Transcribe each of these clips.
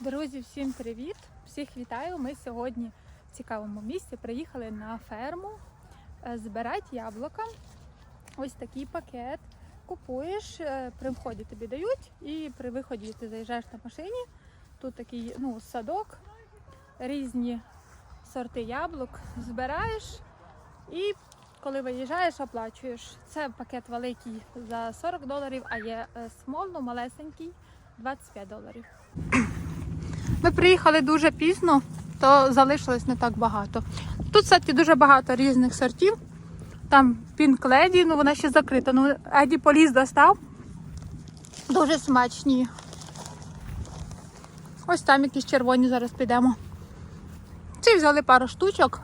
Друзі, всім привіт! Всіх вітаю! Ми сьогодні в цікавому місці приїхали на ферму е, збирати яблука. Ось такий пакет. Купуєш, е, при вході тобі дають, і при виході ти заїжджаєш на машині. Тут такий ну, садок, різні сорти яблук збираєш і коли виїжджаєш, оплачуєш. Це пакет великий за 40 доларів, а є е, смол, ну, малесенький 25 доларів. Ми приїхали дуже пізно, то залишилось не так багато. Тут, кстати, дуже багато різних сортів. Там Lady, ну вона ще закрита. Ну, Еді поліз достав. Дуже смачні. Ось там якісь червоні зараз підемо. Ці взяли пару штучок.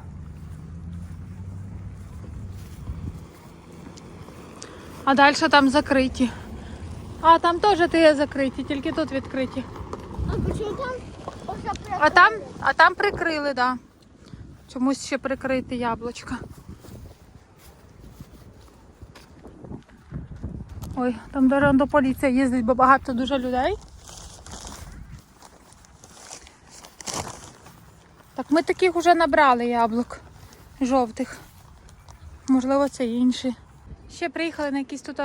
А далі там закриті. А там теж ти закриті, тільки тут відкриті. А почему там А там, а там прикрили, да. Чомусь ще прикрити яблучка. Ой, там до, до поліції їздить, бо багато дуже людей. Так, ми таких вже набрали яблук жовтих. Можливо, це інші. Ще приїхали на якийсь тут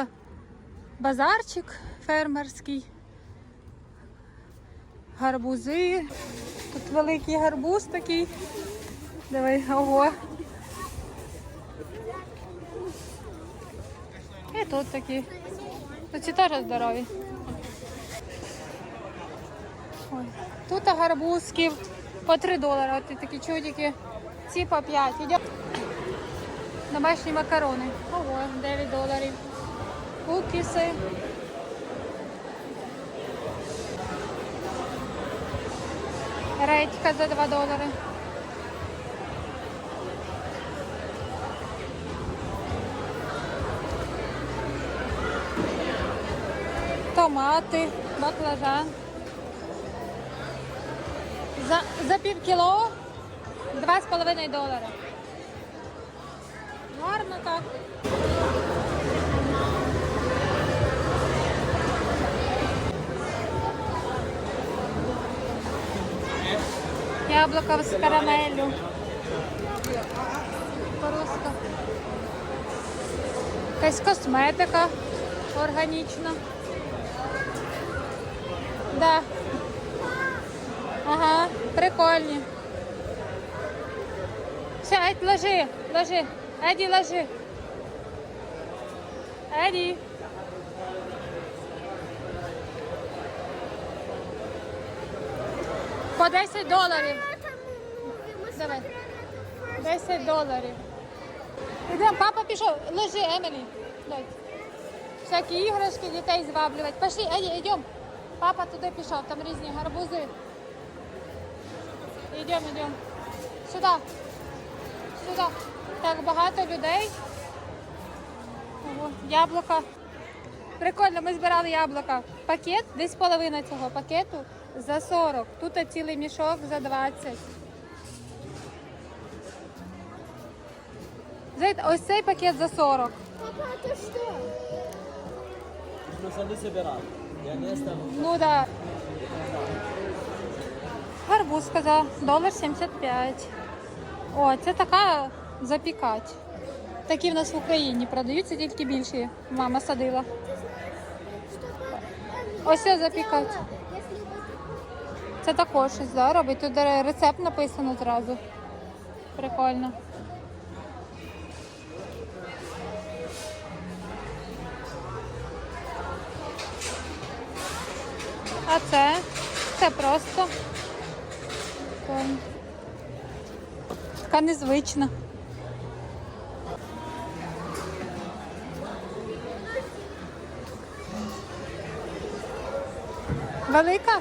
базарчик фермерський гарбузи. Тут великий гарбуз такий. Давай, ого. І тут такі. Ці теж здорові. Ой. Тут гарбузків по 3 долари. От такі чудики. Ці по 5. Ідемо. Домашні макарони. Ого, 9 доларів. Кукіси. Редька за 2 долари. Томати, баклажан. За, за пів кіло 2,5 долари. Гарно так. Яблука з карамеллю. Поруска. Якась косметика органічна. Да. Ага, прикольні. Все, Еді, ложи, ложи. Еді, ложи. Еді. 10 доларів. Давай. 10 доларів. Ідемо, папа пішов. Лежи, Емілі. Дай. Всякі іграшки дітей зваблювати. Пошли, Еді, йдемо. Папа туди пішов, там різні гарбузи. Йдемо, йдемо. Сюди. Сюди. Так багато людей. Яблука. Прикольно, ми збирали яблука. Пакет, десь половина цього пакету за 40. Тут цілий мішок за 20. Знаєте, ось цей пакет за 40. Папа, это что? Нужно сады собирать. Я не остану. Ну да. Гарбузка за долар 75. О, це така запікать. Такі в нас в Україні продаються тільки більші. Мама садила. Ось це запікать. Це також щось да, робить. Тут рецепт написано зразу. Прикольно. А це? Це просто. Така незвична. Велика?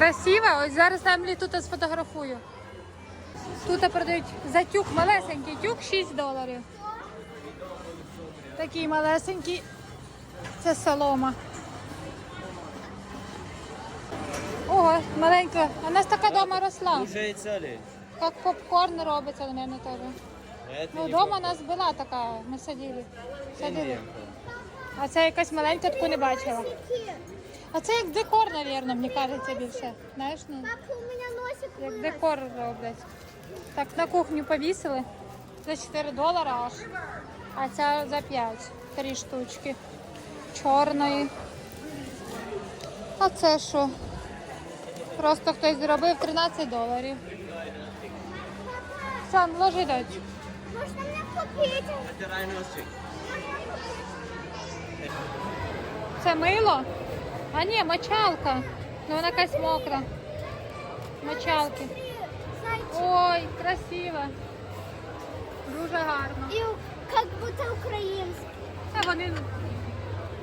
Красива. Ось зараз там тут сфотографую. Тут продають за тюк малесенький тюк 6 доларів. Такий малесенький. Це солома. Ого, маленька. У нас така дома росла. Уже и цели. Як попкорн робиться, наверное, теж. Ну, вдома у нас була така, ми садили. Садили. А це якась маленька, таку не бачила. А це як декор, мабуть, мені кажеться більше. Знаєш, ну, Папа, у меня носик як декор роблять. Так, на кухню повісили за 4 долари аж. А ця за 5. Три штучки. Чорної. А це що? Просто хтось зробив 13 доларів. Сан, ложи дочь. Купить? Натирай носик. Це мило? А ні, мочалка. Ну вона якась мокра. Мочалки. Зайчик. Ой, красиво. Дуже гарно. И как будто украинский. Це вони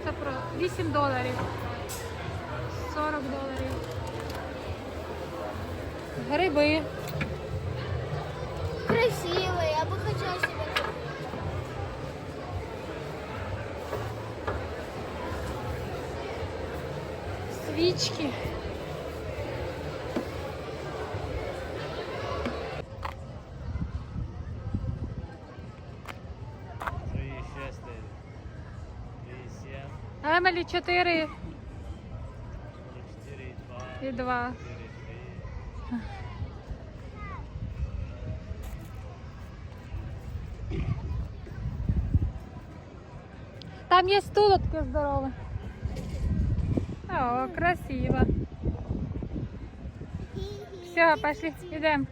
це про 8 доларів. 40 доларів. Гриби. Красивый, я бы хотела себе Свічки. Три, шесть, вісім, Емелі 4 чотири, два, і 2. чотири, три. Там є стуло таке здорове. О, красиво. Все, пошли, йдемо.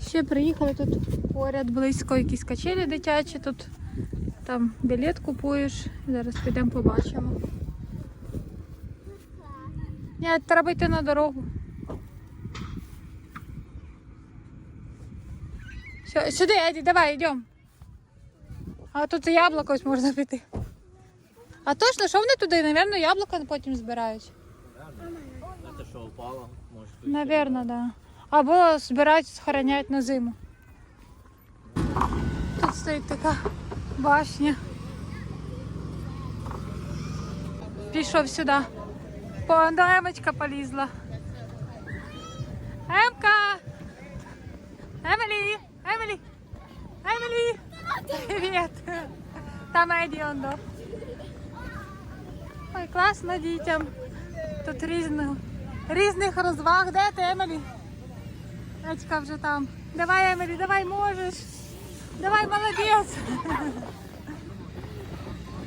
Ще приїхали тут поряд близько якісь качелі дитячі тут. Там білет купуєш. Зараз підемо побачимо. Ні, треба йти на дорогу. Сю- Сюди, Еді, давай, йдемо. А тут і яблуко ось можна піти. А точно, що вони туди? Навірно, яблука потім збирають. Це що, упало? Може, тут Навірно, так. Да. Або збирають, схороняють на зиму. Тут стоїть така башня. Пішов сюди. Емочка полізла. Емка! Емелі! Емелі! Емелі! Привіт! Там Еді он до. Ой, класно дітям. Тут різних, різних розваг. Де ти, Емелі? Едька вже там. Давай, Емелі, давай можеш. Давай, молодець.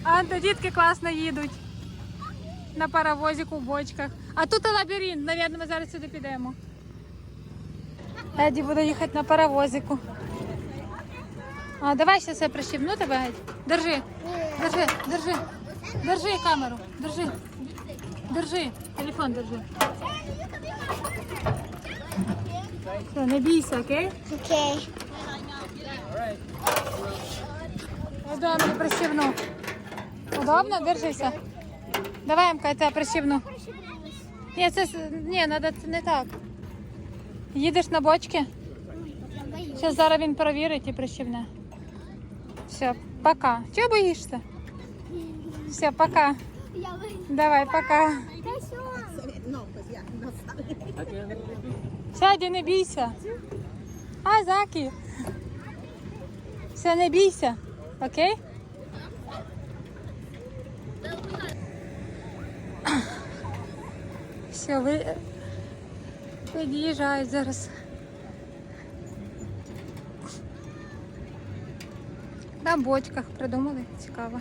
А дітки класно їдуть. На паровозику в бочках. А тут лабіринт. Навірно, ми зараз сюди підемо. Еді буде їхати на паровозику. А давай ще це прищіпну тебе, Еді. Держи. Держи, держи. Держи камеру. Держи. Держи. Телефон держи. Все, не бійся, окей? Окей. Удобно, прищіпну. Удобно? Держися. Давай, МК, я тебе прищіпну. Ні, це ні, надо це не так. Їдеш на бочки. Зараз зараз він перевірить і прищіпне. Все, пока. Чого боїшся? Все, пока. Давай, пока. Я не бійся. А, Закі. Все, не бійся. Окей? Все, ви під'їжджають зараз. На бочках придумали, цікаво.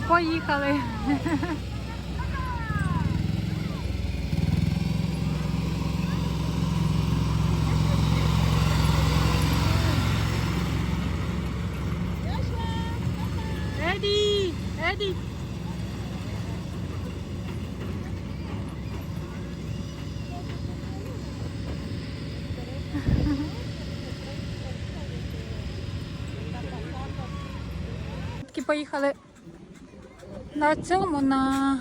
Поїхали. Еді! Еді! Поїхали на цьому, на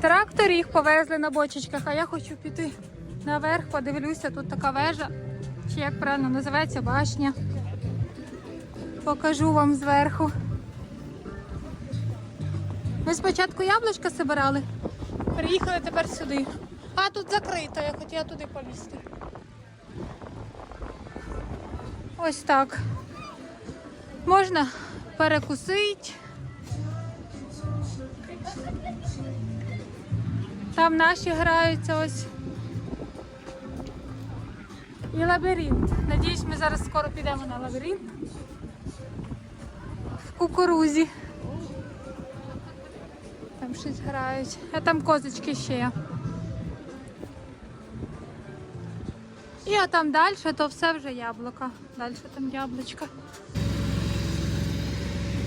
тракторі їх повезли на бочечках, а я хочу піти наверх, подивлюся, тут така вежа, чи як правильно називається башня. Покажу вам зверху. Ми спочатку яблучка збирали, приїхали тепер сюди. А тут закрито, я хотіла туди полізти. Ось так. Можна перекусити. Там наші граються ось. І лабіринт. Надіюсь, ми зараз скоро підемо на лабіринт. В кукурузі. Там щось грають. А там козочки ще. І а там далі, то все вже яблука. Далі там яблучка.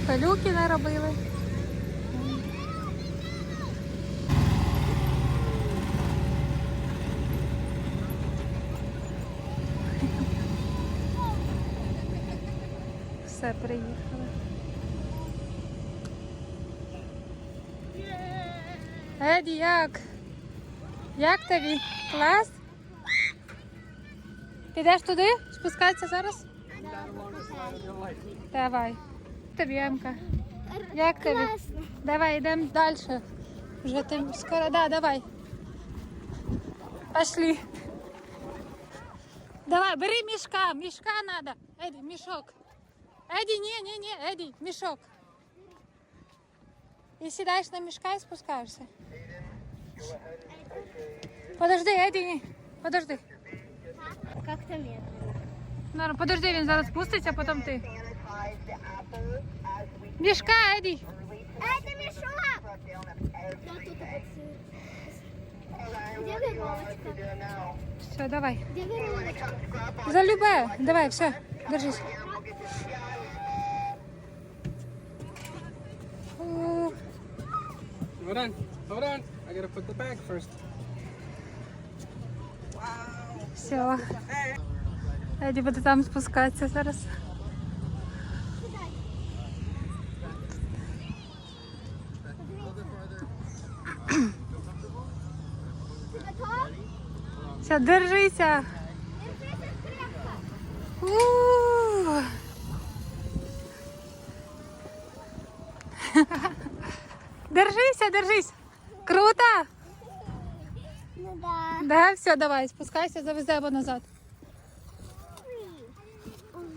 Пилюки наробили. Приїхали. Еді, як? Як тобі? Клас? Підеш туди? Спускатися зараз? Давай. Тобі Емка. Як тобі? Давай, йдемо далі. Вже ти скоро, да, давай. Пошли. Давай, бери мішка, мішка надо. Еді, мішок. Еді, ні, ні, ні, Еді, мішок. І сідаєш на мішка і спускаєшся. Подожди, Еді, ні. Подожди. Как-то медленно. Ну, подожди, він зараз спуститься, а потім ти. Мішка, Еді. Это мешок! Я тут вот... Где веревочка? Все, давай. Где веревочка? За любе. Давай, все, держись. On. I gotta put the bag first. Все. Еді буде там спускатися зараз. Ты готов? Все, держися. Держись крепко. Ух. Держися, держись. Круто. Ну да. Да, все, давай, спускайся, завеземо назад.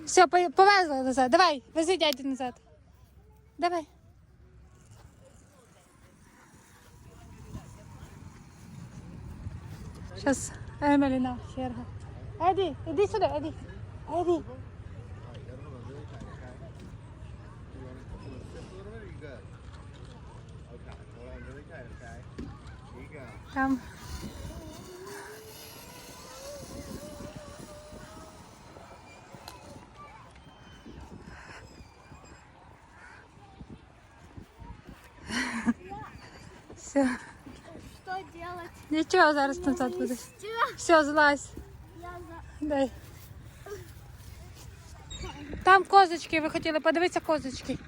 Все, по- повезли назад. Давай, вези дядю назад. Давай. Сейчас Емеліна черга. Еді, іди сюди, Еді. Еді. Там. Все. Что делать? Нічого, зараз назад буде. Все, злазь. Я за... Дай. Там козочки, ви хотіли подивитися козочки.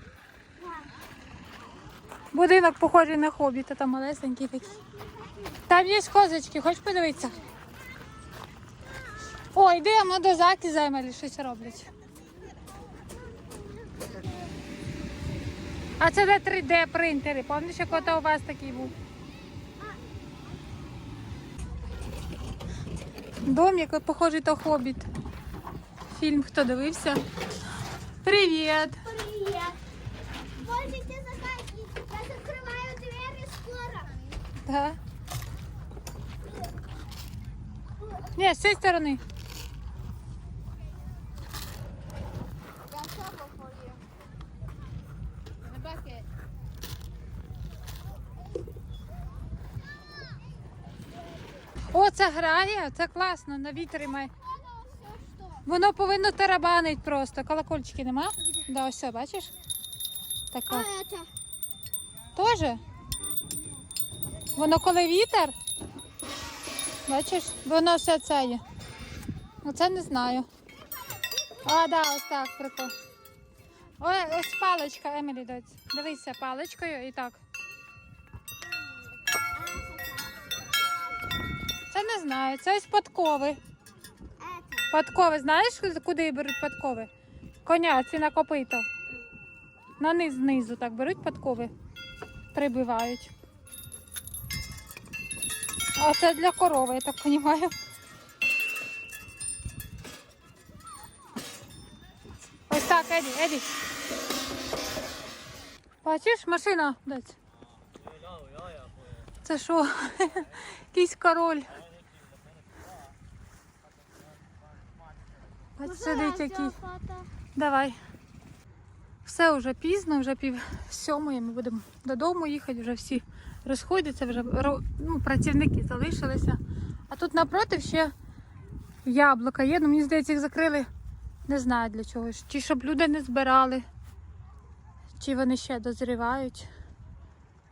Будинок похожий на хобіта, там малесенький такий. Там є козочки, хочеш подивитися? О, йдемо до заки займалі, щось роблять. А це де 3D принтери. Пам'ятаєш, як ото у вас такий був? Дом, який похожий то хобіт. Фільм хто дивився? Привіт! Привет. Можете заходить. Я закрываю двери скоро. Да. Ні, з цієї сторони. О, це грає, це класно, на вітрі має. Воно повинно тарабанить просто. Колокольчики нема? Да, ось, все, бачиш? Это? Тоже? Воно коли вітер? Бачиш? Воно все це є. Оце не знаю. А, да, ось так, прикол. Ой, ось паличка, Емілі, доць. Дивися паличкою і так. Це не знаю, це ось подкови. Подкови, знаєш, куди беруть подкови? Коня, ці на копито. На низ знизу так беруть подкови, прибивають. А це для корови, я так розумію. Ось так, Еді, Еді. Бачиш, машина, десь. Це що? Якийсь король. Ось сидить який. Давай. Все вже пізно, вже пів сьомої. Ми будемо додому їхати, вже всі розходяться, вже ну, працівники залишилися. А тут напроти ще яблука є. Ну, мені здається, їх закрили. Не знаю для чого. Чи щоб люди не збирали, чи вони ще дозрівають.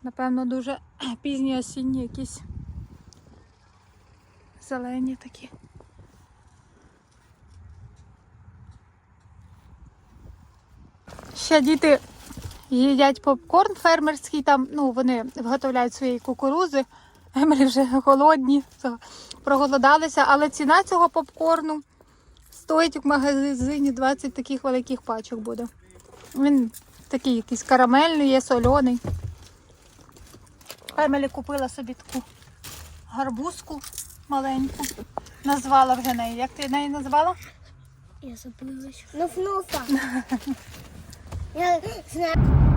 Напевно, дуже пізні осінні якісь зелені такі. Ще діти їдять попкорн фермерський, там ну, вони виготовляють свої кукурузи. Емелі вже голодні, проголодалися, але ціна цього попкорну стоїть в магазині 20 таких великих пачок буде. Він такий якийсь карамельний, є соляний. Емелі купила собі таку гарбузку маленьку. Назвала вже неї. Як ти неї назвала? Я забыла. Нуф-нуфа. Я знаю.